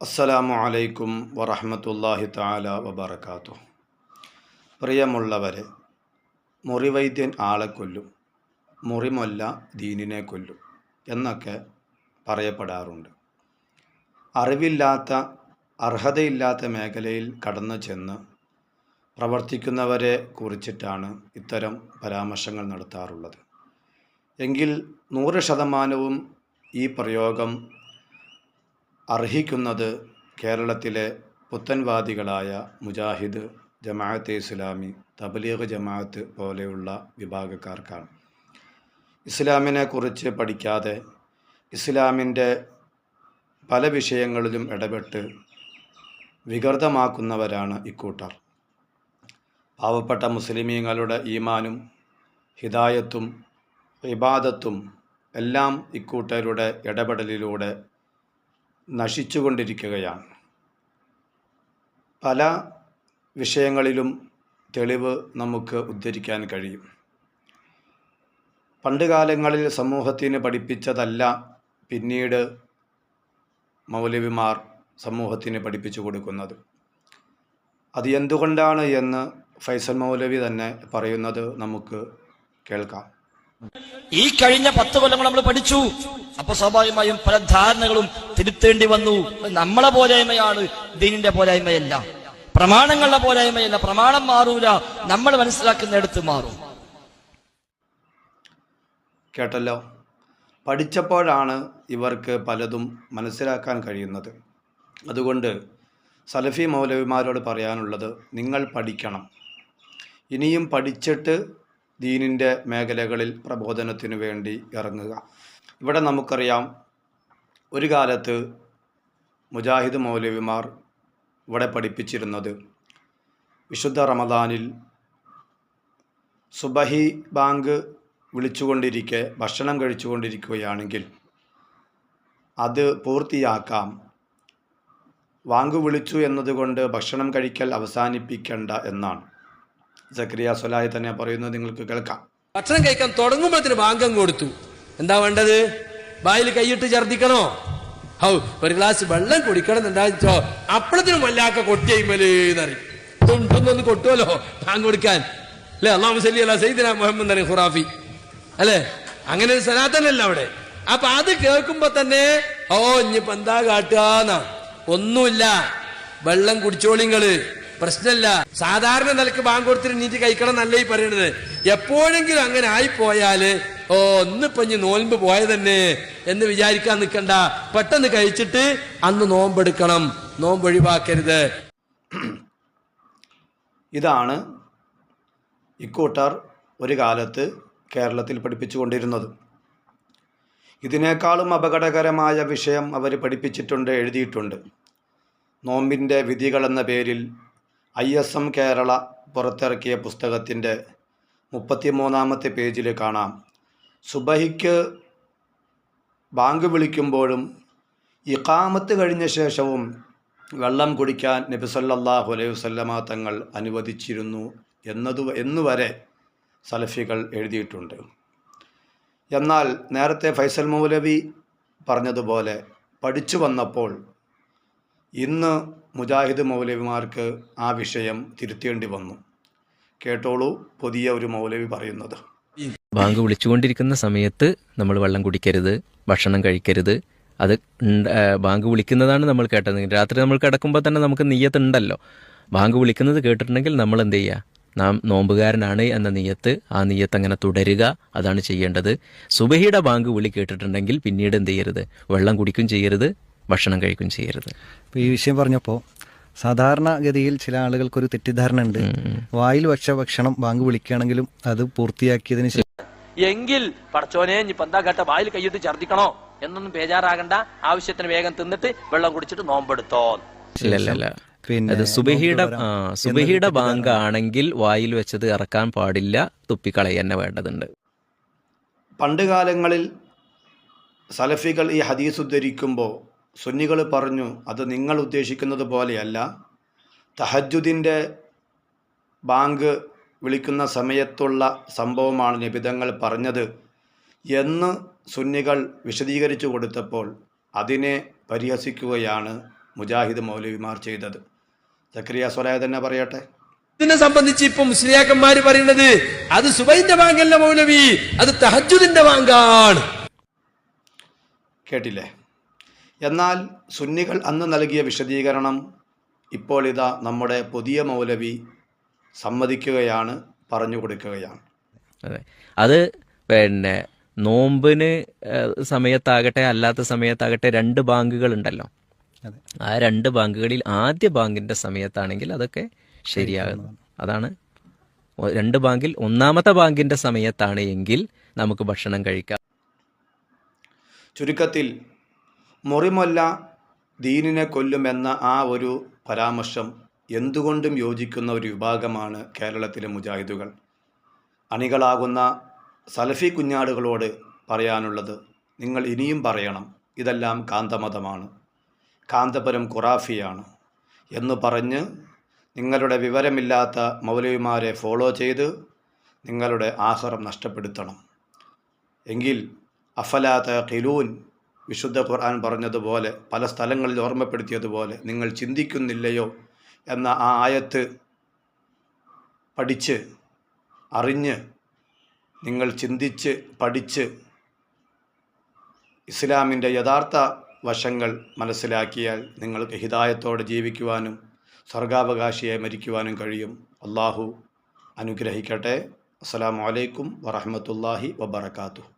അസ്സലാമു അലൈക്കും വറഹമത്തല്ലാഹി താല വബർക്കാത്തു പ്രിയമുള്ളവരെ മുറിവൈദ്യൻ ആളെ കൊല്ലും മുറിമൊല്ല ദീനിനെ കൊല്ലും എന്നൊക്കെ പറയപ്പെടാറുണ്ട്. അറിവില്ലാത്ത അർഹതയില്ലാത്ത മേഖലയിൽ കടന്നു ചെന്ന് പ്രവർത്തിക്കുന്നവരെ കുറിച്ചിട്ടാണ് ഇത്തരം പരാമർശങ്ങൾ നടത്താറുള്ളത്. എങ്കിൽ നൂറ് ശതമാനവും ഈ പ്രയോഗം അർഹിക്കുന്നത് കേരളത്തിലെ പുത്തൻവാദികളായ മുജാഹിദ് ജമാഅത്തെ ഇസ്ലാമി തബ്ലീഗ് ജമാഅത്ത് പോലെയുള്ള വിഭാഗക്കാർക്കാണ്. ഇസ്ലാമിനെ കുറിച്ച് പഠിക്കാതെ ഇസ്ലാമിന്റെ പല വിഷയങ്ങളിലും ഇടപെട്ട് വികൃതമാക്കുന്നവരാണ് ഇക്കൂട്ടർ. പാവപ്പെട്ട മുസ്ലിമീങ്ങളുടെ ഈമാനും ഹിദായത്തും ഇബാദത്തും എല്ലാം ഇക്കൂട്ടരുടെ ഇടപെടലിലൂടെ നശിച്ചുകൊണ്ടിരിക്കുകയാണ്. പല വിഷയങ്ങളിലും തെളിവ് നമുക്ക് ഉദ്ധരിക്കാൻ കഴിയും. പണ്ടുകാലങ്ങളിൽ സമൂഹത്തിന് പഠിപ്പിച്ചതല്ല പിന്നീട് മൗലവിമാർ സമൂഹത്തിന് പഠിപ്പിച്ചു കൊടുക്കുന്നത്. അത് എന്തുകൊണ്ടാണ് എന്ന് ഫൈസൽ മൗലവി തന്നെ പറയുന്നത് നമുക്ക് കേൾക്കാം. ഈ കഴിഞ്ഞ പത്ത് കൊല്ലങ്ങൾ നമ്മൾ പഠിച്ചു. അപ്പൊ സ്വാഭാവികമായും പല ധാരണകളും തിരുത്തേണ്ടി വന്നു. നമ്മളെ പോരായ്മയാണ് ദീനിന്റെ പോരായ്മയല്ല. പ്രമാണങ്ങളുടെ പോരായ്മയല്ല. പ്രമാണം മാറൂല. നമ്മൾ മനസ്സിലാക്കുന്നിടത്ത് മാറും. കേട്ടല്ലോ. പഠിച്ചപ്പോഴാണ് ഇവർക്ക് പലതും മനസ്സിലാക്കാൻ കഴിയുന്നത്. അതുകൊണ്ട് സലഫി മൗലവിമാരോട് പറയാനുള്ളത് നിങ്ങൾ പഠിക്കണം. ഇനിയും പഠിച്ചിട്ട് ദീനിന്റെ മേഖലകളിൽ പ്രബോധനത്തിനു വേണ്ടി ഇറങ്ങുക. ഇവിടെ നമുക്കറിയാം ഒരു കാലത്ത് മുജാഹിദ് മൗലവിമാർ ഇവിടെ പഠിപ്പിച്ചിരുന്നത് വിശുദ്ധ റമദാനിൽ സുബഹി ബാങ്ക് വിളിച്ചുകൊണ്ടിരിക്കെ ഭക്ഷണം കഴിച്ചുകൊണ്ടിരിക്കുകയാണെങ്കിൽ അത് പൂർത്തിയാക്കാം. വാങ്ക് വിളിച്ചു എന്നതുകൊണ്ട് ഭക്ഷണം കഴിക്കൽ അവസാനിപ്പിക്കേണ്ട എന്നാണ്. സക്രിയ സൊലായി തന്നെ പറയുന്നത് നിങ്ങൾക്ക് കേൾക്കാം. ഭക്ഷണം കഴിക്കാൻ തുടങ്ങുമ്പോഴത്തിന് ബാങ്കം കൊടുത്തു. എന്താ വേണ്ടത്? വായിൽ കൈയിട്ട് ഛർദിക്കണോ ഹൗ ഒരു ഗ്ലാസ് വെള്ളം കുടിക്കണം എന്നുണ്ടാച്ചോ അപ്പഴത്തിനും വല്ലാക്ക കൊട്ടിയമ്മലേന്നറിയും തൊണ്ടൊന്നൊന്ന് കൊട്ടുമല്ലോ ബാങ്ക് കൊടുക്കാൻ. അല്ലെ? അള്ളാഹു മുഹമ്മദ് അലി ഖുറാഫി. അല്ലെ? അങ്ങനെ ഒരു സനാതനല്ല അവിടെ. അപ്പൊ അത് കേൾക്കുമ്പോ തന്നെ ഓ ഇനിയിപ്പോ എന്താ കാട്ടുക ഒന്നുമില്ല. വെള്ളം കുടിച്ചോളിങ്ങൾ. പ്രശ്നമില്ല സാധാരണ നിലയ്ക്ക് ബാങ്ക് കൊടുത്തിട്ട് നീറ്റ് കഴിക്കണം എന്നല്ല ഈ പറയണത്. എപ്പോഴെങ്കിലും അങ്ങനെ ആയിപ്പോയാൽ ഓ ഒന്നിപ്പൊ ഇനി നോൽമ്പ് പോയതന്നെ എന്ന് വിചാരിക്കാൻ നിൽക്കണ്ട. പെട്ടെന്ന് കഴിച്ചിട്ട് അന്ന് നോമ്പെടുക്കണം. നോമ്പ് ഒഴിവാക്കരുത്. ഇതാണ് ഇക്കൂട്ടർ ഒരു കാലത്ത് കേരളത്തിൽ പഠിപ്പിച്ചുകൊണ്ടിരുന്നത്. ഇതിനേക്കാളും അപകടകരമായ വിഷയം അവർ പഠിപ്പിച്ചിട്ടുണ്ട് എഴുതിയിട്ടുണ്ട്. നോമ്പിന്റെ വിധികളെന്ന പേരിൽ ഐ എസ് എം കേരള പുറത്തിറക്കിയ പുസ്തകത്തിന്റെ മുപ്പത്തിമൂന്നാമത്തെ പേജിൽ കാണാം. സുബഹിക്ക് ബാങ്ക് വിളിക്കുമ്പോഴും ഇക്കാമത്ത് കഴിഞ്ഞ ശേഷവും വെള്ളം കുടിക്കാൻ നബിസല്ലാഹു അലൈഹി വസല്ലമ തങ്ങൾ അനുവദിച്ചിരുന്നു എന്നതു എന്നുവരെ സലഫികൾ എഴുതിയിട്ടുണ്ട്. എന്നാൽ നേരത്തെ ഫൈസൽ മൗലവി പറഞ്ഞതുപോലെ പഠിച്ചു വന്നപ്പോൾ ഇന്ന് മുജാഹിദ് മൗലവിമാർക്ക് ആ വിഷയം തിരുത്തേണ്ടി വന്നു. കേട്ടോളൂ പുതിയ ഒരു മൗലവി പറയുന്നത്. ബാങ്ക് വിളിച്ചുകൊണ്ടിരിക്കുന്ന സമയത്ത് നമ്മൾ വെള്ളം കുടിക്കരുത് ഭക്ഷണം കഴിക്കരുത്. അത് ബാങ്ക് വിളിക്കുന്നതാണ് നമ്മൾ കേട്ടത്. രാത്രി നമ്മൾ കിടക്കുമ്പോൾ തന്നെ നമുക്ക് നീയത്ത് ഉണ്ടല്ലോ ബാങ്ക് വിളിക്കുന്നത് കേട്ടിട്ടുണ്ടെങ്കിൽ നമ്മൾ എന്ത് ചെയ്യുക നാം നോമ്പുകാരനാണ് എന്ന നീയത്ത് ആ നീയത്ത് അങ്ങനെ തുടരുക അതാണ് ചെയ്യേണ്ടത്. സുബഹിയുടെ ബാങ്ക് വിളി കേട്ടിട്ടുണ്ടെങ്കിൽ പിന്നീട് എന്ത് ചെയ്യരുത്? വെള്ളം കുടിക്കും ചെയ്യരുത്. ഭക്ഷണം കഴിക്കും ചെയ്യരുത്. ഇപ്പോൾ ഈ വിഷയം പറഞ്ഞപ്പോൾ സാധാരണഗതിയിൽ ചില ആളുകൾക്കൊരു തെറ്റിദ്ധാരണ ഉണ്ട് വായിൽ വച്ച ഭക്ഷണം ബാങ്ക് വിളിക്കുകയാണെങ്കിലും അത് പൂർത്തിയാക്കിയതിന് ശേഷം എങ്കിൽ പടച്ചോനെ ഇനിയിപ്പോ എന്താ കേട്ട? വായിൽ കൈയിട്ട് ഛർദിക്കണോ എന്നൊന്നും ബേജാറാകണ്ട. ആവശ്യത്തിന് വേഗം തിന്നിട്ട് വെള്ളം കുടിച്ചിട്ട് നോമ്പെടുത്തോ ഇല്ലല്ല ഇല്ല ഇല്ല. പിന്നെ അത് സുബഹിയുടെ സുബഹിയുടെ ബാങ്ക് ആണെങ്കിൽ വായിൽ വെച്ചത് ഇറക്കാൻ പാടില്ല തുപ്പിക്കളയ തന്നെ വേണ്ടതുണ്ട്. പണ്ട് കാലങ്ങളിൽ സലഫികൾ ഈ ഹദീസ് ഉദ്ധരിക്കുമ്പോൾ സുന്നികൾ പറഞ്ഞു അത് നിങ്ങൾ ഉദ്ദേശിക്കുന്നത് പോലെയല്ല. തഹജുദിന്റെ ബാങ്ക് വിളിക്കുന്ന സമയത്തുള്ള സംഭവമാണ് നിബിതങ്ങൾ പറഞ്ഞത് എന്ന് സുന്നികൾ വിശദീകരിച്ചു കൊടുത്തപ്പോൾ അതിനെ പരിഹസിക്കുകയാണ് മുജാഹിദ് മൗലവിമാർ ചെയ്തത്. സക്രിയ സ്വലായ തന്നെ പറയട്ടെ. ഇതിനെ സംബന്ധിച്ച് ഇപ്പൊ മുസ്ലിയാക്കന്മാര് പറയുന്നത് അത് സുബൈന്റെ ബാങ്കല്ല മൗലവി അത് തഹജുദിന്റെ ബാങ്കാണ്. കേട്ടില്ലേ? എന്നാൽ സുന്നികൾ അന്ന് നൽകിയ വിശദീകരണം ഇപ്പോൾ ഇതാ നമ്മുടെ പുതിയ മൗലവി സമ്മതിക്കുകയാണ് പറഞ്ഞു കൊടുക്കുകയാണ്. അതെ. അത് പിന്നെ നോമ്പിന് സമയത്താകട്ടെ അല്ലാത്ത സമയത്താകട്ടെ രണ്ട് ബാങ്കുകൾ ഉണ്ടല്ലോ അതെ. ആ രണ്ട് ബാങ്കുകളിൽ ആദ്യ ബാങ്കിന്റെ സമയത്താണെങ്കിൽ അതൊക്കെ ശരിയാകുന്നു. അതാണ്. രണ്ട് ബാങ്കിൽ ഒന്നാമത്തെ ബാങ്കിന്റെ സമയത്താണ് എങ്കിൽ നമുക്ക് ഭക്ഷണം കഴിക്കാം. ചുരുക്കത്തിൽ മുറിമൊല്ല ദീനിനെ കൊല്ലുമെന്ന ആ ഒരു പരാമർശം എന്തുകൊണ്ടും യോജിക്കുന്ന ഒരു വിഭാഗമാണ് കേരളത്തിലെ മുജാഹിദുകൾ. അണികളാകുന്ന സലഫി കുഞ്ഞാടുകളോട് പറയാനുള്ളത് നിങ്ങൾ ഇനിയും പറയണം. ഇതെല്ലാം കാന്തമതമാണ്. കാന്തപുരം ഖുറാഫിയാണ് എന്ന് പറഞ്ഞ് നിങ്ങളുടെ വിവരമില്ലാത്ത മൗലവിമാരെ ഫോളോ ചെയ്ത് നിങ്ങളുടെ ആഹാരം നഷ്ടപ്പെടുത്തണം. എങ്കിൽ അഫലാത്ത ഖിലൂൻ വിശുദ്ധ ഖുർആൻ പറഞ്ഞതുപോലെ പല സ്ഥലങ്ങളിൽ ഓർമ്മപ്പെടുത്തിയതുപോലെ നിങ്ങൾ ചിന്തിക്കുന്നില്ലയോ എന്ന ആ ആയത്ത് പഠിച്ച് അറിഞ്ഞ് നിങ്ങൾ ചിന്തിച്ച് പഠിച്ച് ഇസ്ലാമിന്റെ യഥാർത്ഥ വശങ്ങൾ മനസ്സിലാക്കിയാൽ നിങ്ങൾക്ക് ഹിതായത്തോടെ ജീവിക്കുവാനും സ്വർഗാവകാശിയായി മരിക്കുവാനും കഴിയും. അള്ളാഹു അനുഗ്രഹിക്കട്ടെ. അസ്സലാമു അലൈക്കും വറഹമത്തല്ലാഹി വബർക്കാത്തു